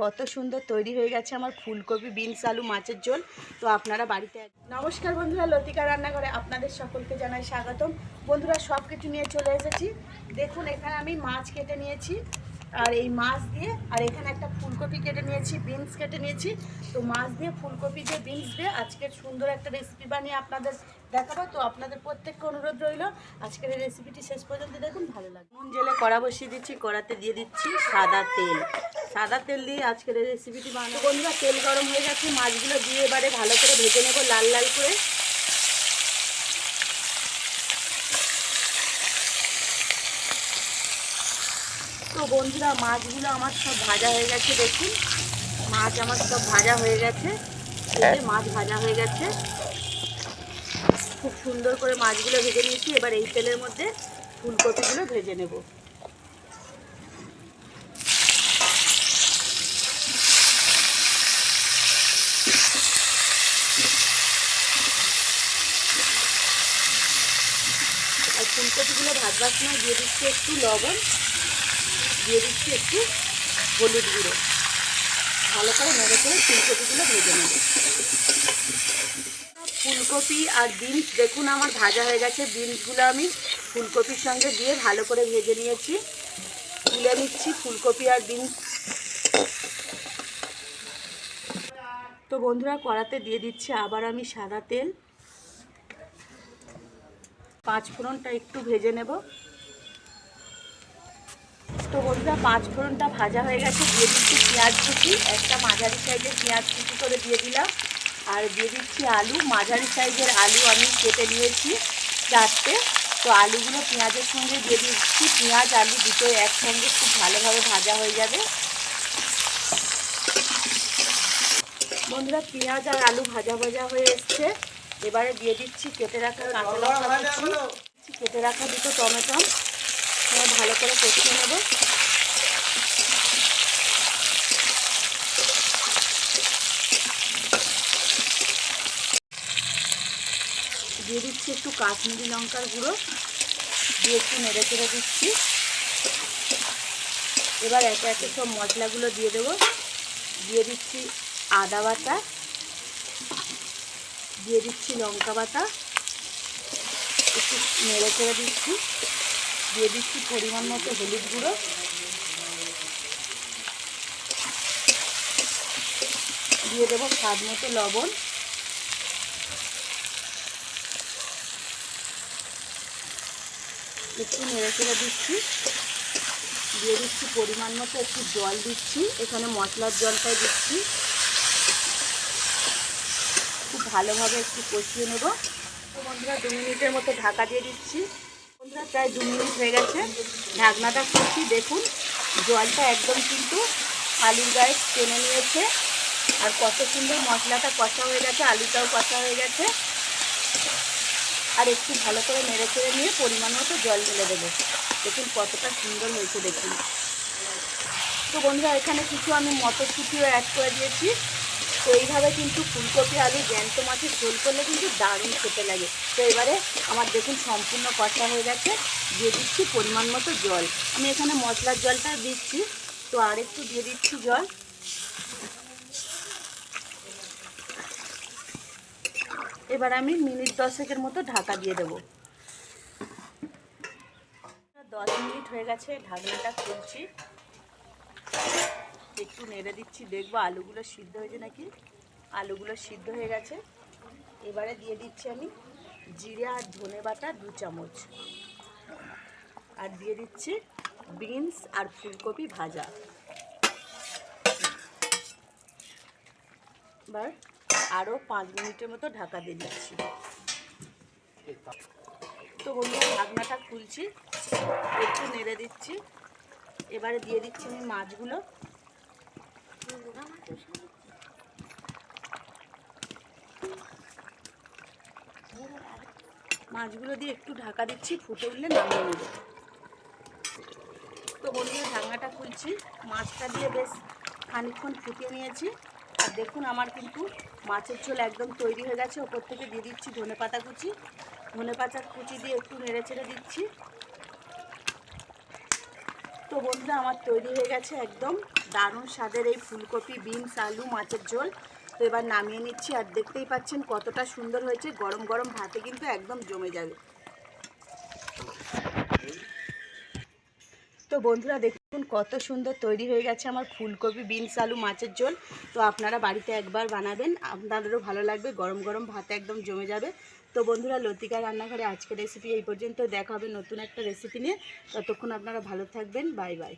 কত সুন্দর তৈরি হয়ে গেছে আমার ফুলকপি, বিনস, আলু, মাছের ঝোল। তো আপনারা বাড়িতে নমস্কার বন্ধুরা, লতিকা রান্নাঘরে আপনাদের সকলকে জানাই স্বাগতম। বন্ধুরা সব কিছু নিয়ে চলে এসেছি। দেখুন, এখানে আমি মাছ কেটে নিয়েছি, আর এই মাছ দিয়ে, আর এখানে একটা ফুলকপি কেটে নিয়েছি, বিনস কেটে নিয়েছি। তো মাছ দিয়ে, ফুলকপি দিয়ে, বিনস দিয়ে আজকের সুন্দর একটা রেসিপি বানিয়ে আপনাদের দেখাবো। তো আপনাদের প্রত্যেককে অনুরোধ রইল আজকের এই রেসিপিটি শেষ পর্যন্ত দেখুন ভালো লাগবে। নুন জেলে কড়া বসিয়ে দিচ্ছি কড়াতে দিয়ে দিচ্ছি সাদা তেল। সাদা তেল দিয়ে আজকের এই রেসিপিটি বানাবো। বন্ধুরা তেল গরম হয়ে গেছে মাছগুলো দিয়ে এবারে ভালো করে ভেজে নেব লাল লাল করে। তো বন্ধুরা মাছগুলো আমার সব ভাজা হয়ে গেছে দেখুন। মাছ আমার সব ভাজা হয়ে গেছে। মাছ ভাজা হয়ে গেছে। খুব সুন্দর করে মাছগুলো ভেজে নিয়েছি। এবার এই তেলের মধ্যে ফুলকপিগুলো ভেজে নেব। আর ফুলকপিগুলো ভাজবার সময় দিয়ে দিচ্ছি একটু লবণ, দিয়ে দিচ্ছি একটু হলুদ গুঁড়ো। ভালো করে নেড়ে করে ফুলকপিগুলো ভেজে নেব। ফুলকপি আর বিনস, দেখুন আমার ভাজা হয়ে গেছে, বিনসগুলো আমি ফুলকপির সঙ্গে দিয়ে ভালো করে ভেজে নিয়েছি। তুলে নিচ্ছি ফুলকপি আর বিনস। তো বন্ধুরা, কড়াতে দিয়ে দিচ্ছি আবার আমি সাদা তেল। পাঁচ ফোড়নটা একটু ভেজে নেব। তো বন্ধুরা, পাঁচ ফোড়নটা ভাজা হয়ে গেছে, দিয়ে দিচ্ছি পেঁয়াজ কুচি। একটা মাঝারি সাইজের পেঁয়াজ কুচি করে দিয়ে দিলাম। আর দিয়ে দিচ্ছি আলু। মাঝারি সাইজের আলু আমি কেটে নিয়েছি চারটে। তো আলুগুলো পেঁয়াজের সঙ্গে দিয়ে দিচ্ছি। পেঁয়াজ, আলু দুটোই একসঙ্গে খুব ভালোভাবে ভাজা হয়ে যাবে। বন্ধুরা, পেঁয়াজ আর আলু ভাজা ভাজা হয়ে এসছে। এবারে দিয়ে দিচ্ছি কেটে রাখা কাঁচা লঙ্কা কেটে রাখা দুটো টমেটো। ভালো করে কষিয়ে নেব দিয়ে দিচ্ছি একটু কাশ্মীরি লঙ্কার গুঁড়ো, দিয়ে একটু নেড়ে চেড়ে দিচ্ছি। এবার একে একে সব মশলাগুলো দিয়ে দেবো। দিয়ে দিচ্ছি আদা বাটা, দিয়ে দিচ্ছি লঙ্কা বাটা, একটু নেড়ে চেড়ে দিচ্ছি। দিয়ে দিচ্ছি পরিমাণ মতো হলুদ গুঁড়ো। দিয়ে দেবো স্বাদ মতো লবণ। একটু নেড়ে চেড়ে দিচ্ছি। দিয়ে দিচ্ছি পরিমাণ মতো একটু জল দিচ্ছি। এখানে মশলার জলটাই দিচ্ছি। খুব ভালোভাবে একটু কষিয়ে নেব। বন্ধুরা, দু মিনিটের মতো ঢাকা দিয়ে দিচ্ছি। বন্ধুরা, প্রায় দু মিনিট হয়ে গেছে। ঢাকনাটা খুলছি। দেখুন, জলটা একদম কিন্তু আলুর গায়ে টেনে নিয়েছে। আর কত সুন্দর মশলাটা কষা হয়ে গেছে, আলুটাও কষা হয়ে গেছে। আর একটু ভালো করে নেড়ে চেড়ে নিয়ে পরিমাণ মতো জল ঢেলে দেবো। দেখুন কতটা সুন্দর হয়েছে দেখুন। তো বন্ধুরা, এখানে কিছু আমি মটরশুঁটিও অ্যাড করে দিয়েছি। তো এইভাবে কিন্তু ফুলকপি, আলু, জ্যান্ত মাছের ঝোল করলে কিন্তু দারুণ খেতে লাগে। তো এবারে আমার দেখুন সম্পূর্ণ কষা হয়ে গেছে। দিয়ে দিচ্ছি পরিমাণ মতো জল। আমি এখানে মশলার জলটা দিচ্ছি। তো আর একটু দিয়ে দিচ্ছি জল। এবার আমি মিনিট দশেকের মতো ঢাকা দিয়ে দেবো। দশ মিনিট হয়ে গেছে, ঢাকনাটা খুলছি। একটু নেড়ে দিচ্ছি, দেখব আলুগুলো সিদ্ধ হয়েছে নাকি? আলুগুলো সিদ্ধ হয়ে গেছে। এবারে দিয়ে দিচ্ছি আমি জিরে আর ধনে বাটা দু চামচ। আর দিয়ে দিচ্ছি বিনস আর ফুলকপি ভাজা। এবার আরও পাঁচ মিনিটের মতো ঢাকা দিয়ে দিচ্ছি। তো বন্ধুরা, ঢাকনাটা খুলছি, একটু নেড়ে দিচ্ছি। এবারে দিয়ে দিচ্ছি আমি মাছগুলো। মাছগুলো দিয়ে একটু ঢাকা দিচ্ছি, ফুটে উঠলে নামিয়ে নেব। তো বন্ধুরা, ঢাকনাটা খুলছি। মাছটা দিয়ে বেশ খানিকক্ষণ ফুটিয়ে নিয়েছি। আর দেখুন, আমার কিন্তু মাছের ঝোল একদম তৈরি হয়ে গেছে। ওপর থেকে দিয়ে দিচ্ছি ধনে পাতা কুচি। ধনে পাতা কুচি দিয়ে একটু নেড়ে ছেড়ে দিচ্ছি। তো বন্ধুরা, আমার তৈরি হয়ে গেছে একদম দারুণ স্বাদের এই ফুলকপি, বিনস, আলু, মাছের ঝোল। তো এবার নামিয়ে নিচ্ছি আর দেখতেই পাচ্ছেন কতটা সুন্দর হয়েছে। গরম গরম ভাতে কিন্তু একদম জমে যাবে। তো বন্ধুরা দেখুন, কত সুন্দর তৈরি হয়ে গেছে আমার ফুলকপি, বিনস, আলু, মাছের ঝোল। তো আপনারা বাড়িতে একবার বানাবেন, আপনাদেরও ভালো লাগবে, গরম গরম ভাতে একদম জমে যাবে। তো বন্ধুরা, লতিকা রান্নাঘরে আজকের রেসিপি এই পর্যন্ত। দেখা হবে নতুন একটা রেসিপি নিয়ে। ততক্ষণ আপনারা ভালো থাকবেন, বাই বাই।